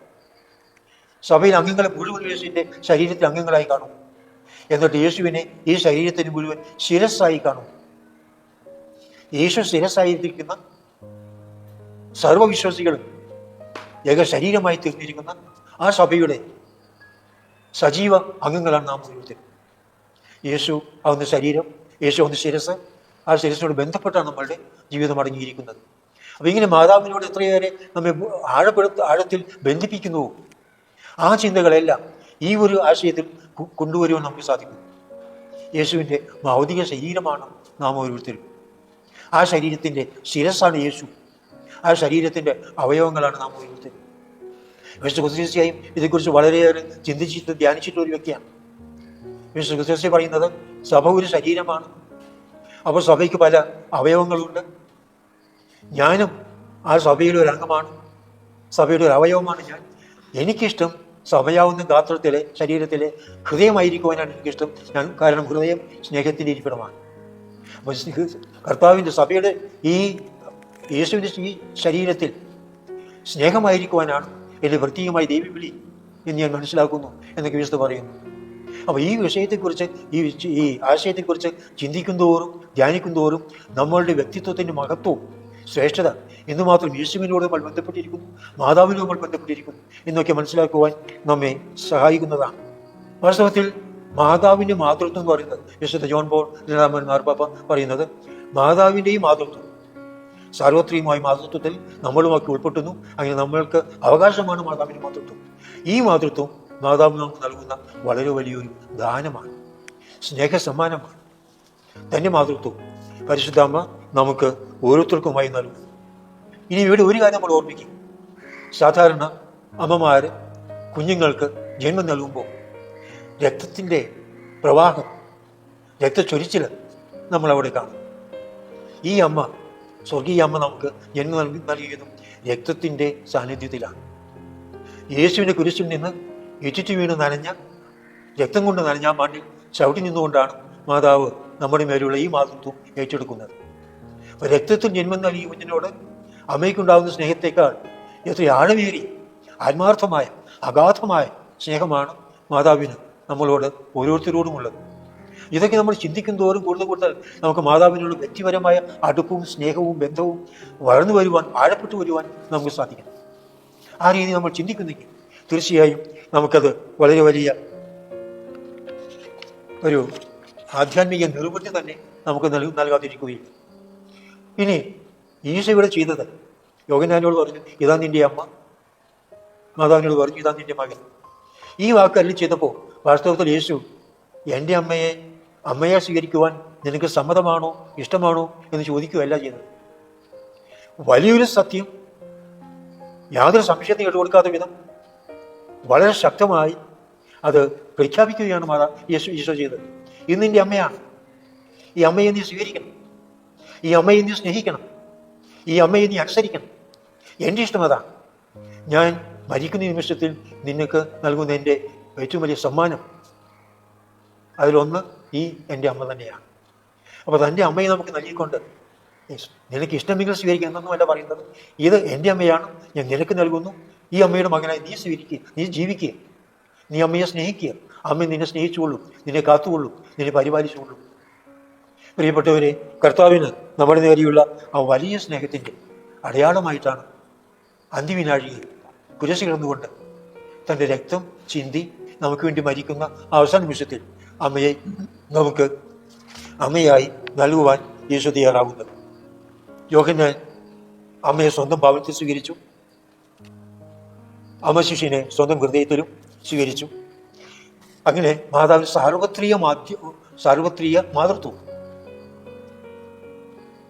സഭയിൽ അംഗങ്ങളെ മുഴുവൻ യേശുവിന്റെ ശരീരത്തിൽ അംഗങ്ങളായി കാണും എന്നിട്ട് യേശുവിനെ ഈ ശരീരത്തിന് മുഴുവൻ ശിരസ്സായി കാണും യേശു ശിരസായിരിക്കുന്ന സർവവിശ്വാസികളും ഏക ശരീരമായി തീർന്നിരിക്കുന്ന ആ സഭയുടെ സജീവ അംഗങ്ങളാണ് നാം ഓരോരുത്തരും യേശു അവന്റെ ശരീരം യേശു അവന്റെ ശിരസ് ആ ശിരസിനോട് ബന്ധപ്പെട്ടാണ് നമ്മളുടെ ജീവിതം അടങ്ങിയിരിക്കുന്നത്. അപ്പം ഇങ്ങനെ മാതാവിനോട് എത്രയേറെ നമ്മെ ആഴപ്പെടുത്ത ആഴത്തിൽ ബന്ധിപ്പിക്കുന്നു. ആ ചിന്തകളെല്ലാം ഈ ഒരു ആശയത്തിൽ കൊണ്ടുവരുവാൻ നമുക്ക് സാധിക്കും യേശുവിന്റെ ഭൗതിക ശരീരമാണ് നാം ഓരോരുത്തരും. ആ ശരീരത്തിന്റെ ശിരസ്സാണ് യേശു. ആ ശരീരത്തിന്റെ അവയവങ്ങളാണ് നാം ഓരോരുത്തരും വിശുദ്ധ തീർച്ചയായും ഇതേക്കുറിച്ച് വളരെയേറെ ചിന്തിച്ചിട്ട് ധ്യാനിച്ചിട്ടുള്ള ഒരു വ്യക്തിയാണ്. വിശുദ്ധ തീർച്ചയായും പറയുന്നത് സഭ ഒരു ശരീരമാണ്. അപ്പോൾ സഭയ്ക്ക് പല അവയവങ്ങളുണ്ട്. ഞാനും ആ സഭയുടെ ഒരു അംഗമാണ്. സഭയുടെ ഒരു അവയവമാണ് ഞാൻ. എനിക്കിഷ്ടം സഭയാവുന്ന ഗാത്രത്തിലെ ശരീരത്തിലെ ഹൃദയമായിരിക്കുവാനാണ് എനിക്കിഷ്ടം. ഞാൻ കാരണം ഹൃദയം സ്നേഹത്തിന്റെ ഇരിപ്പിടമാണ്. കർത്താവിന്റെ സഭയുടെ ഈ യേശുവിന്റെ ഈ ശരീരത്തിൽ സ്നേഹമായിരിക്കുവാനാണ് എന്റെ പ്രത്യേകമായി ദൈവവിളി എന്ന് ഞാൻ മനസ്സിലാക്കുന്നു എന്നൊക്കെ വിശുദ്ധ പറയുന്നു. അപ്പോൾ ഈ വിഷയത്തെക്കുറിച്ച് ഈ ഈ ആശയത്തെക്കുറിച്ച് ചിന്തിക്കുന്തോറും ധ്യാനിക്കുന്തോറും നമ്മളുടെ വ്യക്തിത്വത്തിന്റെ മഹത്വവും ശ്രേഷ്ഠത എന്തുമാത്രം യേശുവിനോട് നമ്മൾ ബന്ധപ്പെട്ടിരിക്കുന്നു മാതാവിനോട് നമ്മൾ ബന്ധപ്പെട്ടിരിക്കുന്നു എന്നൊക്കെ മനസ്സിലാക്കുവാൻ നമ്മെ സഹായിക്കുന്നതാണ്. വാസ്തവത്തിൽ മാതാവിന്റെ മാതൃത്വം പറയുന്നത്. വിശുദ്ധ ജോൺ പോൾ രണ്ടാമൻ മാർപ്പാപ്പ പറയുന്നത് മാതാവിന്റെയും മാതൃത്വം. സാർവത്രികമായ മാതൃത്വത്തിൽ നമ്മളുമൊക്കെ ഉൾപ്പെട്ടുന്നു. അങ്ങനെ നമ്മൾക്ക് അവകാശമാണ് മാതാവിന്റെ മാതൃത്വം. ഈ മാതൃത്വം മാതാവ് നമുക്ക് നൽകുന്ന വളരെ വലിയൊരു ദാനമാണ്. സ്നേഹസമ്മാനമാണ്. തന്നെ മാതൃത്വം പരിശുദ്ധാമ്മ നമുക്ക് ഓരോരുത്തർക്കുമായി നൽകും. ഇനി ഇവിടെ ഒരു കാര്യം നമ്മൾ ഓർമ്മിക്കും. സാധാരണ അമ്മമാർ കുഞ്ഞുങ്ങൾക്ക് ജന്മം നൽകുമ്പോൾ രക്തത്തിന്റെ പ്രവാഹം രക്തച്ചൊരിച്ചിൽ നമ്മൾ അവിടെ കാണും. ഈ അമ്മ സ്വർഗീയ അമ്മ നമുക്ക് ജന്മം നൽകി നൽകിയതും രക്തത്തിന്റെ സാന്നിധ്യത്തിലാണ്. യേശുവിന്റെ കുരിശിൽ നിന്ന് ഇറ്റിറ്റ് വീണ് നനഞ്ഞ രക്തം കൊണ്ട് നനഞ്ഞ മണ്ണിൽ ചവിട്ടി നിന്നുകൊണ്ടാണ് മാതാവ് നമ്മുടെ മേലുള്ള ഈ മാതൃത്വം ഏറ്റെടുക്കുന്നത്. അപ്പോൾ രക്തത്തിൽ ജന്മം നൽകിയ കുഞ്ഞിനോട് അമ്മയ്ക്കുണ്ടാകുന്ന സ്നേഹത്തേക്കാൾ എത്ര ആഴമേറി ആത്മാർത്ഥമായ അഗാധമായ സ്നേഹമാണ് മാതാവിന് നമ്മളോട് ഓരോരുത്തരോടുമുള്ളത്. ഇതൊക്കെ നമ്മൾ ചിന്തിക്കും തോറും കൂടുതൽ കൂടുതൽ നമുക്ക് മാതാവിനുള്ള വ്യക്തിപരമായ അടുപ്പവും സ്നേഹവും ബന്ധവും വളർന്നു വരുവാൻ ആഴപ്പെട്ടു വരുവാൻ നമുക്ക് സാധിക്കണം. ആ രീതി നമ്മൾ ചിന്തിക്കുന്നെങ്കിൽ തീർച്ചയായും നമുക്കത് വളരെ വലിയ ഒരു ആധ്യാത്മിക നിർവൃത്തി തന്നെ നമുക്ക് നൽകും നൽകാതിരിക്കുകയില്ല. ഇനി ഈശോ ഇവിടെ ചെയ്തത് യോഗനാനോട് പറഞ്ഞു ഇതാ നിന്റെ അമ്മ. മാതാവിനോട് പറഞ്ഞു ഇതാ നിന്റെ മകൻ. ഈ വാക്ക് അല്ലി ചെയ്തപ്പോൾ വാസ്തവത്തിൽ യേശു എന്റെ അമ്മയെ അമ്മയെ സ്വീകരിക്കുവാൻ നിനക്ക് സമ്മതമാണോ ഇഷ്ടമാണോ എന്ന് ചോദിക്കുകയല്ല ചെയ്തത്. വലിയൊരു സത്യം യാതൊരു സംശയത്തിന് ഇട്ടുകൊടുക്കാത്ത വിധം വളരെ ശക്തമായി അത് പ്രഖ്യാപിക്കുകയാണ് മാതാ യേശു ഈശോ ചെയ്തത്. ഇന്ന് എന്റെ അമ്മയാണ്. ഈ അമ്മയെ നീ സ്വീകരിക്കണം. ഈ അമ്മയെ നീ സ്നേഹിക്കണം. ഈ അമ്മയെ നീ അനുസരിക്കണം. എന്റെ ഇഷ്ടം അതാണ് ഞാൻ മരിക്കുന്ന നിമിഷത്തിൽ നിനക്ക് നൽകുന്ന എന്റെ ഏറ്റവും വലിയ സമ്മാനം അതിലൊന്ന് ഈ എന്റെ അമ്മ തന്നെയാണ്. അപ്പോൾ തന്റെ അമ്മയെ നമുക്ക് നൽകിക്കൊണ്ട് നിനക്ക് ഇഷ്ടമെങ്കിൽ സ്വീകരിക്കുക എന്നൊന്നുമല്ല പറയുന്നത്. ഇത് എന്റെ അമ്മയാണ് ഞാൻ നിനക്ക് നൽകുന്നു. ഈ അമ്മയുടെ മകനായി നീ സ്വീകരിക്കുക നീ ജീവിക്കുക. നീ അമ്മയെ സ്നേഹിക്കുക. അമ്മ നിന്നെ സ്നേഹിച്ചുകൊള്ളൂ നിന്നെ കാത്തുകൊള്ളൂ നിന്നെ പരിപാലിച്ചുകൊള്ളൂ. പ്രിയപ്പെട്ടവരെ കർത്താവിന് നമ്മുടെ നേരെയുള്ള ആ വലിയ സ്നേഹത്തിന്റെ അടയാളമായിട്ടാണ് അന്തിവിനാഴികയിൽ കുരശ് കിടന്നുകൊണ്ട് തന്റെ രക്തം ചിന്തി നമുക്ക് വേണ്ടി മരിക്കുന്ന അവസാന നിമിഷത്തിൽ അമ്മയെ നമുക്ക് അമ്മയായി നൽകുവാൻ യേശു തയ്യാറാവുന്നത് യോഹന്നാൻ അമ്മയെ സ്വന്തം ഭാവത്തിൽ സ്വീകരിച്ചു. അമ്മ ശിഷ്യനെ സ്വന്തം ഹൃദയത്തിലും സ്വീകരിച്ചു. അങ്ങനെ മാതാവിന് സാർവത്രിക മാധ്യ സാർവത്രിക മാതൃത്വം.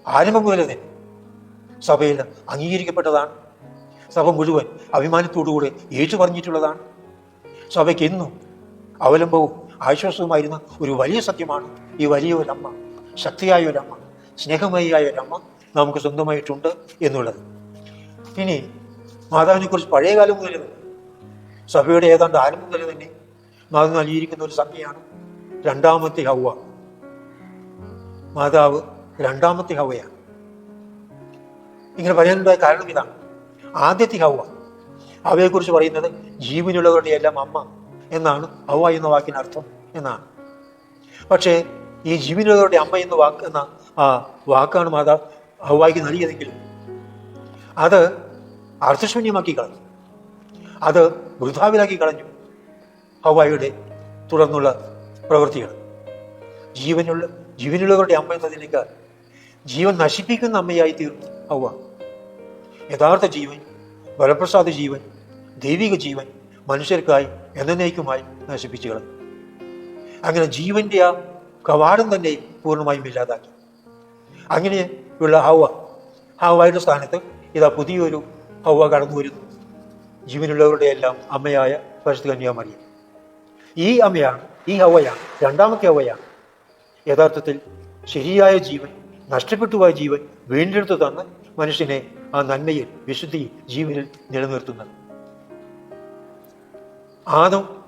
ആരംഭം മുതൽ തന്നെ സഭയിൽ അംഗീകരിക്കപ്പെട്ടതാണ്. സഭ മുഴുവൻ അഭിമാനത്തോടുകൂടെ യേശു പറഞ്ഞിട്ടുള്ളതാണ്. സഭയ്ക്ക് എന്നും അവലംബവും ആശ്വാസവുമായിരുന്ന ഒരു വലിയ സത്യമാണ്. ഈ വലിയ ഒരമ്മ ശക്തിയായ ഒരമ്മ സ്നേഹമയിയായ ഒരമ്മ നമുക്ക് സ്വന്തമായിട്ടുണ്ട് എന്നുള്ളത്. ഇനി മാതാവിനെക്കുറിച്ച് പഴയകാലം പഴയ കാലം മുതൽ തന്നെ സഭയുടെ ഏതാണ്ട് ആരംഭം മുതൽ തന്നെ മാതാവ് നൽകിയിരിക്കുന്ന ഒരു സംഖ്യയാണ് രണ്ടാമത്തെ ഹൗവ മാതാവ് രണ്ടാമത്തെ ഹൗവയാണ് ഇങ്ങനെ പറയാനുണ്ടായ കാരണം ഇതാണ്. ആദ്യത്തെ ഹൗവ. അവയെക്കുറിച്ച് പറയുന്നത് ജീവനുള്ളവരുടെ എല്ലാം അമ്മ എന്നാണ്. ഹൗവ എന്ന വാക്കിന് അർത്ഥം എന്നാണ്. പക്ഷേ ഈ ജീവനുള്ളവരുടെ അമ്മ എന്ന വാക്ക് എന്ന ആ വാക്കാണ് മാതാവ് ഹവായിക്ക് നൽകിയതെങ്കിലും അത് അർത്ഥശൂന്യമാക്കി കളഞ്ഞു. അത് വൃഥാവിലാക്കി കളഞ്ഞു. ഹവായിയുടെ തുടർന്നുള്ള പ്രവൃത്തികൾ. ജീവനുള്ള ജീവനുള്ളവരുടെ അമ്മ എന്നതിനേക്കാൾ ജീവൻ നശിപ്പിക്കുന്ന അമ്മയായി തീർന്നു ഹവ. യഥാർത്ഥ ജീവൻ വരപ്രസാദ ജീവൻ ദൈവിക ജീവൻ മനുഷ്യർക്കായി എന്നേക്കുമായി നശിപ്പിച്ചു കളഞ്ഞു. അങ്ങനെ ജീവന്റെ ആ കവാടം തന്നെ പൂർണമായും ഇല്ലാതാക്കി. അങ്ങനെയുള്ള ഹവ ഹവായുടെ സ്ഥാനത്ത് ഇതാ പുതിയൊരു ഹവ കടന്നു വരുന്നു. ജീവനുള്ളവരുടെ എല്ലാം അമ്മയായ പരിശുദ്ധ കന്യാമറിയം ഈ അമ്മയാണ് ഈ ഹവയാണ് രണ്ടാമത്തെ ഹവയാണ്. യഥാർത്ഥത്തിൽ ശരിയായ ജീവൻ നഷ്ടപ്പെട്ടു പോയ ജീവൻ വീണ്ടെടുത്തു തന്ന് മനുഷ്യനെ ആ നന്മയിൽ വിശുദ്ധി ജീവനിൽ നിലനിർത്തുന്നത്. ആദം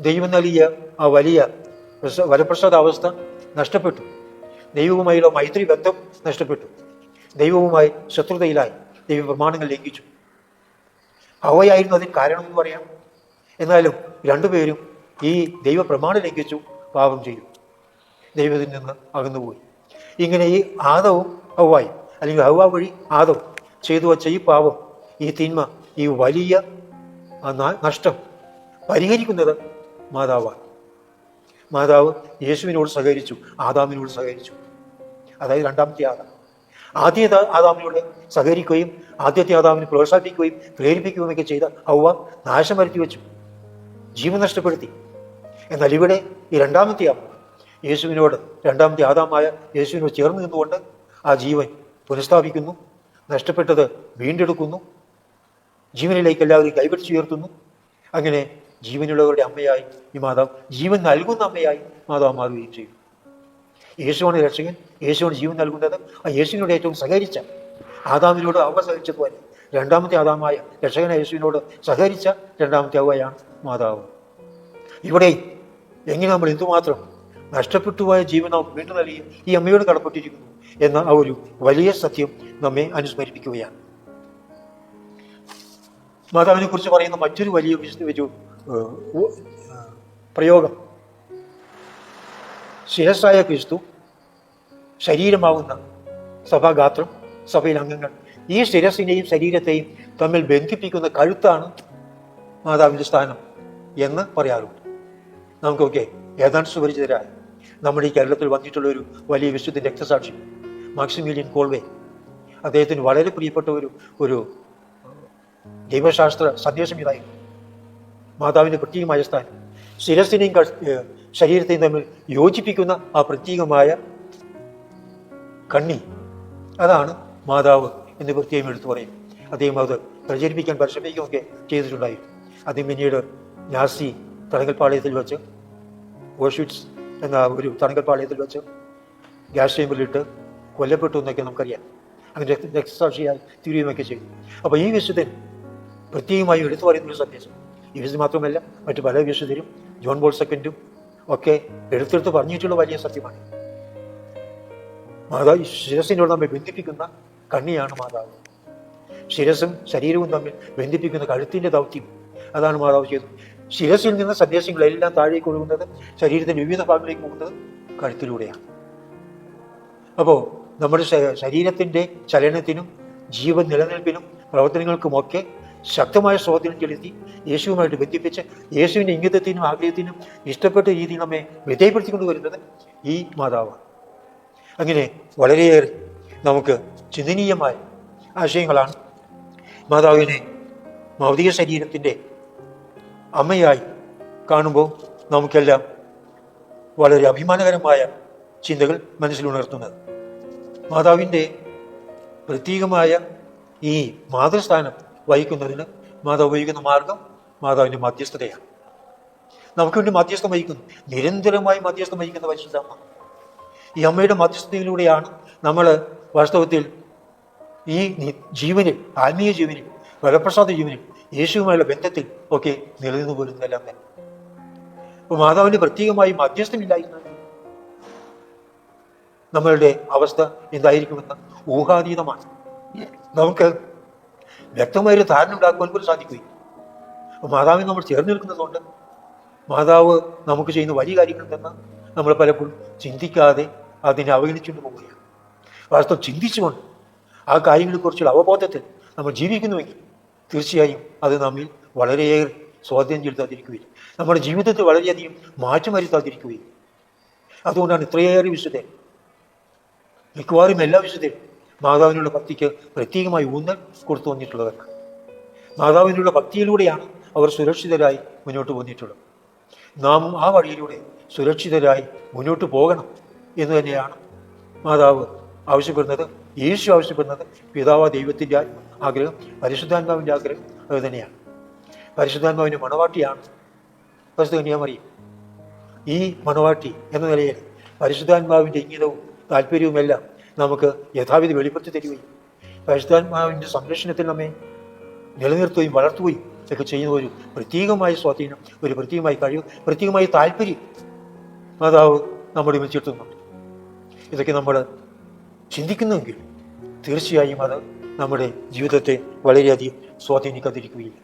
ദൈവം നൽകിയ ആ വലിയ പ്രസ- വരപ്രസാദ അവസ്ഥ നഷ്ടപ്പെട്ടു. ദൈവവുമായുള്ള മൈത്രി ബന്ധം നഷ്ടപ്പെട്ടു. ദൈവവുമായി ശത്രുതയിലായി ദൈവ പ്രമാണങ്ങൾ ലംഘിച്ചു. അവയായിരുന്നു അതിന് കാരണമെന്ന് പറയാം. എന്നാലും രണ്ടുപേരും ഈ ദൈവ പ്രമാണം ലംഘിച്ചു പാപം ചെയ്തു. ദൈവത്തിൽ നിന്ന് അകന്നുപോയി. ഇങ്ങനെ ഈ ആദവും ഹവായും അല്ലെങ്കിൽ ഹവ വഴി ആദോ ചെയ്തു വച്ച ഈ പാപം ഈ തിന്മ ഈ വലിയ നഷ്ടം പരിഹരിക്കുന്നത് മാതാവാണ്. മാതാവ് യേശുവിനോട് സഹകരിച്ചു ആദാമിനോട് സഹകരിച്ചു. അതായത് രണ്ടാമത്തെ ആദാം. ആദ്യത്തെ ആദാമിനോട് സഹകരിക്കുകയും ആദ്യത്തെ ആദാമിനെ പ്രോത്സാഹിപ്പിക്കുകയും പ്രേരിപ്പിക്കുകയും ഒക്കെ ചെയ്ത ഹൗവ നാശം വരുത്തി വെച്ചു. ജീവൻ നഷ്ടപ്പെടുത്തി. എന്നാൽ ഇവിടെ ഈ രണ്ടാമത്തെ ആദാം യേശുവിനോട് രണ്ടാമത്തെ ആദാമായ യേശുവിനോട് ചേർന്ന് നിന്നുകൊണ്ട് ആ ജീവൻ പുനഃസ്ഥാപിക്കുന്നു നഷ്ടപ്പെട്ടത് വീണ്ടെടുക്കുന്നു ജീവനിലേക്ക് എല്ലാവരും കൈപിടിച്ച് ഉയർത്തുന്നു. അങ്ങനെ ജീവനുള്ളവരുടെ അമ്മയായി ഈ മാതാവ് ജീവൻ നൽകുന്ന അമ്മയായി മാതാവ് മാറുകയും ചെയ്യും യേശുവാണ് രക്ഷകൻ യേശുവാണ് ജീവൻ നൽകുന്നത്. ആ യേശുവിനോട് ഏറ്റവും സഹകരിച്ച ആദാമിനോട് അവ സഹകരിച്ചതുപോലെ രണ്ടാമത്തെ ആദാമായ രക്ഷകന യേശുവിനോട് സഹകരിച്ച രണ്ടാമത്തെ അവയാണ് മാതാവ്. ഇവിടെ എങ്ങനെ നമ്മൾ എന്തുമാത്രം നഷ്ടപ്പെട്ടു പോയ ജീവൻ നമുക്ക് വീണ്ടും നൽകി ഈ അമ്മയോട് കടപ്പെട്ടിരിക്കുന്നു? എന്ന ആ ഒരു വലിയ സത്യം നമ്മെ അനുസ്മരിപ്പിക്കുകയാണ്. മാതാവിനെ കുറിച്ച് പറയുന്ന മറ്റൊരു വലിയ ഒരു പ്രയോഗം. ശിരസായ ക്രിസ്തു ശരീരമാവുന്ന സഭാഗാത്രം സഭയിലെ അംഗങ്ങൾ ഈ ശിരസിനെയും ശരീരത്തെയും തമ്മിൽ ബന്ധിപ്പിക്കുന്ന കഴുത്താണ് മാതാവിന്റെ സ്ഥാനം എന്ന് പറയാറുണ്ട്. നമുക്കൊക്കെ ഏതാണ്ട് സുപരിചിതരായ. നമ്മുടെ ഈ കേരളത്തിൽ വന്നിട്ടുള്ള ഒരു വലിയ വിശുദ്ധ രക്തസാക്ഷി മാക്സിമീലിയൻ കോൾവേ. അദ്ദേഹത്തിന് വളരെ പ്രിയപ്പെട്ട ഒരു ഒരു ദൈവശാസ്ത്ര സന്ദേശം ഇതായിരുന്നു. മാതാവിന്റെ പ്രത്യേകമായ സ്ഥാനം. ശിരസിനെയും ശരീരത്തെയും തമ്മിൽ യോജിപ്പിക്കുന്ന ആ പ്രത്യേകമായ കണ്ണി. അതാണ് മാതാവ് എന്ന് പ്രത്യേകം എടുത്തു പറയും. അദ്ദേഹം അത് പ്രചരിപ്പിക്കാൻ പരിശ്രമിക്കുകയൊക്കെ ചെയ്തിട്ടുണ്ടായിരുന്നു. അദ്ദേഹം പിന്നീട് നാസി തടങ്കൽപ്പാളയത്തിൽ വെച്ച് ഓഷ്വിറ്റ്സ് എന്ന ഒരു തടങ്കൽപ്പാളയത്തിൽ വെച്ച് ഗ്യാസ് ചേമ്പറിലിട്ട് കൊല്ലപ്പെട്ടു എന്നൊക്കെ നമുക്കറിയാം. അങ്ങനെ രക്ത- രക്തസാക്ഷിയായി തീരുകയൊക്കെ ചെയ്തു. അപ്പോൾ ഈ വിശുദ്ധൻ പ്രത്യേകമായി എടുത്തു പറയുന്ന ഒരു സന്ദേശം. ഈ വിശുദ്ധ മാത്രമല്ല മറ്റു പല വിശുദ്ധരും ജോൺ ബോൾ സെക്കൻഡും ഒക്കെ എടുത്തെടുത്ത് പറഞ്ഞിട്ടുള്ള വലിയ സത്യമാണ്. മാതാവ് ശിരസിനോട് നമ്മെ ബന്ധിപ്പിക്കുന്ന കണ്ണിയാണ് മാതാവ്. ശിരസും ശരീരവും തമ്മിൽ ബന്ധിപ്പിക്കുന്ന കഴുത്തിന്റെ ദൗത്യം അതാണ് മാതാവ് ചെയ്തത്. ശിരസിൽ നിന്ന് സന്ദേശങ്ങളെല്ലാം താഴേക്ക് ഒഴുകുന്നത് ശരീരത്തിന്റെ വിവിധ ഭാഗങ്ങളിലേക്ക് പോകുന്നത് കഴുത്തിലൂടെയാണ്. അപ്പോൾ നമ്മുടെ ശരീരത്തിന്റെ ചലനത്തിനും ജീവൻ നിലനിൽപ്പിനും പ്രവർത്തനങ്ങൾക്കുമൊക്കെ ശക്തമായ സ്വാധീനം ചെലുത്തി യേശുവുമായിട്ട് ബന്ധിപ്പിച്ച് യേശുവിന്റെ ഇംഗിതത്തിനും ആഗ്രഹത്തിനും ഇഷ്ടപ്പെട്ട രീതിയിൽ നമ്മെ വിധേയപ്പെടുത്തിക്കൊണ്ട് വരുന്നത് ഈ മാതാവാണ്. അങ്ങനെ വളരെയേറെ നമുക്ക് ചിന്തനീയമായ ആശയങ്ങളാണ് മാതാവിനെ ഭൗതിക ശരീരത്തിന്റെ അമ്മയായി കാണുമ്പോൾ നമുക്കെല്ലാം വളരെ അഭിമാനകരമായ ചിന്തകൾ മനസ്സിലുണർത്തുന്നത് മാതാവിന്റെ പ്രത്യേകമായ ഈ മാതൃസ്ഥാനം വഹിക്കുന്നതിന് മാതാവ് ഉപയോഗിക്കുന്ന മാർഗം മാതാവിന്റെ മധ്യസ്ഥതയാണ്. നമുക്ക് വേണ്ടി മധ്യസ്ഥം വഹിക്കുന്നു. നിരന്തരമായി മധ്യസ്ഥം വഹിക്കുന്ന പരിശുദ്ധ അമ്മ. ഈ അമ്മയുടെ മധ്യസ്ഥതയിലൂടെയാണ് നമ്മൾ വാസ്തവത്തിൽ ഈ ജീവനിൽ ആത്മീയ ജീവനിൽ വരപ്രസാദ ജീവനിൽ യേശുവുമായുള്ള ബന്ധത്തിൽ ഒക്കെ നിലനിന്നു പോരുന്നതെല്ലാം തന്നെ. അപ്പോൾ മാതാവിന് പ്രത്യേകമായി മധ്യസ്ഥമില്ലായിരുന്നു നമ്മളുടെ അവസ്ഥ എന്തായിരിക്കുമെന്ന് ഊഹാതീതമാണ്. നമുക്ക് വ്യക്തമായൊരു ധാരണ ഉണ്ടാക്കുവാൻ പോലും സാധിക്കുകയില്ല. മാതാവിന് നമ്മൾ ചേർന്ന് നിൽക്കുന്നതുകൊണ്ട് മാതാവ് നമുക്ക് ചെയ്യുന്ന വലിയ കാര്യങ്ങൾ തന്നെ നമ്മൾ പലപ്പോഴും ചിന്തിക്കാതെ അതിനെ അവഗണിച്ചുകൊണ്ട് പോവുകയാണ്. വാസ്തവം ചിന്തിച്ചുകൊണ്ട് ആ കാര്യങ്ങളെക്കുറിച്ചുള്ള അവബോധത്തിൽ നമ്മൾ ജീവിക്കുന്നുവെങ്കിൽ തീർച്ചയായും അത് നമ്മിൽ വളരെയേറെ സ്വാധീനം ചെലുത്താതിരിക്കുകയില്ല. നമ്മുടെ ജീവിതത്തിൽ വളരെയധികം മാറ്റം വരുത്താതിരിക്കുകയില്ല. അതുകൊണ്ടാണ് ഇത്രയേറെ വിശുദ്ധ മിക്കവാറും എല്ലാ വിശുദ്ധരും മാതാവിനുള്ള ഭക്തിക്ക് പ്രത്യേകമായി ഊന്നൽ കൊടുത്തു വന്നിട്ടുള്ളവർക്ക് മാതാവിനുള്ള ഭക്തിയിലൂടെയാണ് അവർ സുരക്ഷിതരായി മുന്നോട്ട് പോന്നിട്ടുള്ളത്. നാം ആ വഴിയിലൂടെ സുരക്ഷിതരായി മുന്നോട്ട് പോകണം എന്ന് തന്നെയാണ് മാതാവ് ആവശ്യപ്പെടുന്നത് യേശു ആവശ്യപ്പെടുന്നത് പിതാവ് ദൈവത്തിന്റെ ആഗ്രഹം പരിശുദ്ധാത്മാവിന്റെ ആഗ്രഹം അത് തന്നെയാണ്. പരിശുദ്ധാത്മാവിന്റെ മണവാട്ടിയാണ് പരിശുദ്ധ കന്യാമറിയും ഈ മണവാട്ടി എന്ന നിലയിൽ പരിശുദ്ധാത്മാവിന്റെ ഇംഗിതവും താല്പര്യവുമെല്ലാം നമുക്ക് യഥാവിധി വെളിപ്പെടുത്തി തരികയും പരിശുദ്ധാത്മാവിന്റെ സംരക്ഷണത്തിൽ നമ്മെ നിലനിർത്തുകയും വളർത്തുകയും ഒക്കെ ചെയ്യുന്ന ഒരു പ്രത്യേകമായ സ്വാധീനം ഒരു പ്രത്യേകമായ കഴിവ് പ്രത്യേകമായ താല്പര്യം മാതാവ് നമ്മുടെ വെച്ചിട്ടുന്നുണ്ട് ഇതൊക്കെ നമ്മൾ ചിന്തിക്കുന്നുവെങ്കിൽ തീർച്ചയായും അത് നമ്മുടെ ജീവിതത്തെ വളരെയധികം സ്വാധീനിക്കാതിരിക്കുകയില്ല.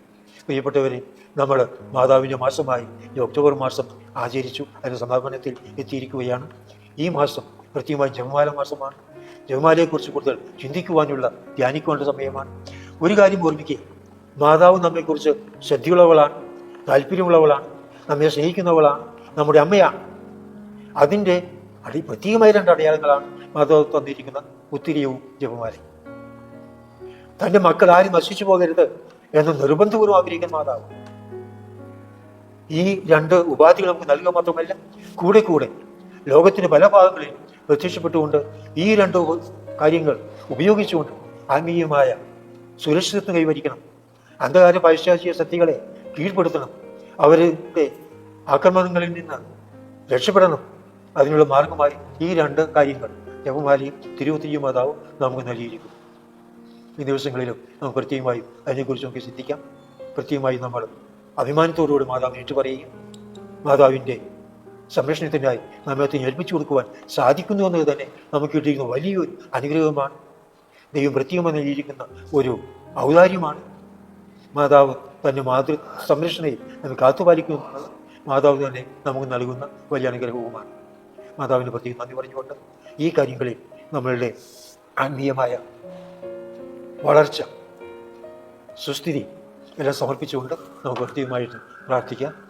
പ്രിയപ്പെട്ടവരെ നമ്മൾ മാതാവിന്റെ മാസമായി ഈ ഒക്ടോബർ മാസം ആചരിച്ചു അതിന്റെ സമാപനത്തിൽ എത്തിയിരിക്കുകയാണ്. ഈ മാസം പ്രത്യേകമായി ജപമാല മാസമാണ്. ജപമാലയെക്കുറിച്ച് കൂടുതൽ ചിന്തിക്കുവാനുള്ള ധ്യാനിക്കേണ്ട സമയമാണ്. ഒരു കാര്യം ഓർമ്മിക്കുക മാതാവ് നമ്മെക്കുറിച്ച് ശ്രദ്ധയുള്ളവളാണ് താല്പര്യമുള്ളവളാണ് നമ്മെ സ്നേഹിക്കുന്നവളാണ് നമ്മുടെ അമ്മയാണ്. അതിന്റെ അടി പ്രത്യേകമായ രണ്ട് അടയാളങ്ങളാണ് മാതാവ് തന്നിരിക്കുന്ന ഉത്തിരിയവും ജപമാലയും. തന്റെ മക്കൾ ആരും നശിച്ചു പോകരുത് എന്ന് നിർബന്ധപൂർവം ആഗ്രഹിക്കുന്ന മാതാവ്. ഈ രണ്ട് ഉപാധികൾ നമുക്ക് നൽകുക മാത്രമല്ല കൂടെ കൂടെ ലോകത്തിന്റെ പല ഭാഗങ്ങളിൽ പ്രത്യക്ഷപ്പെട്ടുകൊണ്ട് ഈ രണ്ട് കാര്യങ്ങൾ ഉപയോഗിച്ചുകൊണ്ട് ആത്മീയമായ സുരക്ഷിതത്വം കൈവരിക്കണം. അന്ധകാര പൈശാചിക ശക്തികളെ കീഴ്പ്പെടുത്തണം. അവരുടെ ആക്രമണങ്ങളിൽ നിന്ന് രക്ഷപ്പെടണം. അതിനുള്ള മാർഗമായി ഈ രണ്ട് കാര്യങ്ങൾ ജപമാലയും തിരുവത്തിയും മാതാവും നമുക്ക് നൽകിയിരിക്കും ഈ ദിവസങ്ങളിലും നമുക്ക് പ്രത്യേകമായും അതിനെക്കുറിച്ച് നമുക്ക് ചിന്തിക്കാം. പ്രത്യേകമായും നമ്മൾ അഭിമാനത്തോടുകൂടി മാതാവിനെ ഏറ്റുപറയുകയും മാതാവിന്റെ സംരക്ഷണത്തിനായി നമ്മെ ഏൽപ്പിച്ചു കൊടുക്കുവാൻ സാധിക്കുന്നു എന്നത് തന്നെ നമുക്ക് കിട്ടിയിരിക്കുന്ന വലിയൊരു അനുഗ്രഹമാണ്. ദൈവം പ്രത്യേകമായി നൽകിയിരിക്കുന്ന ഒരു ഔദാര്യമാണ്. മാതാവ് തന്റെ മാതൃ സംരക്ഷണയിൽ നമ്മൾ കാത്തുപാലിക്കുന്നു മാതാവ് തന്നെ നമുക്ക് നൽകുന്ന വലിയ അനുഗ്രഹവുമാണ്. മാതാവിന് പ്രത്യേകം നന്ദി പറഞ്ഞുകൊണ്ട് ഈ കാര്യങ്ങളിൽ നമ്മളുടെ ആത്മീയമായ വളർച്ച സുസ്ഥിതി എല്ലാം സമർപ്പിച്ചുകൊണ്ട് നമുക്ക് പ്രത്യേകമായിട്ട് പ്രാർത്ഥിക്കാം.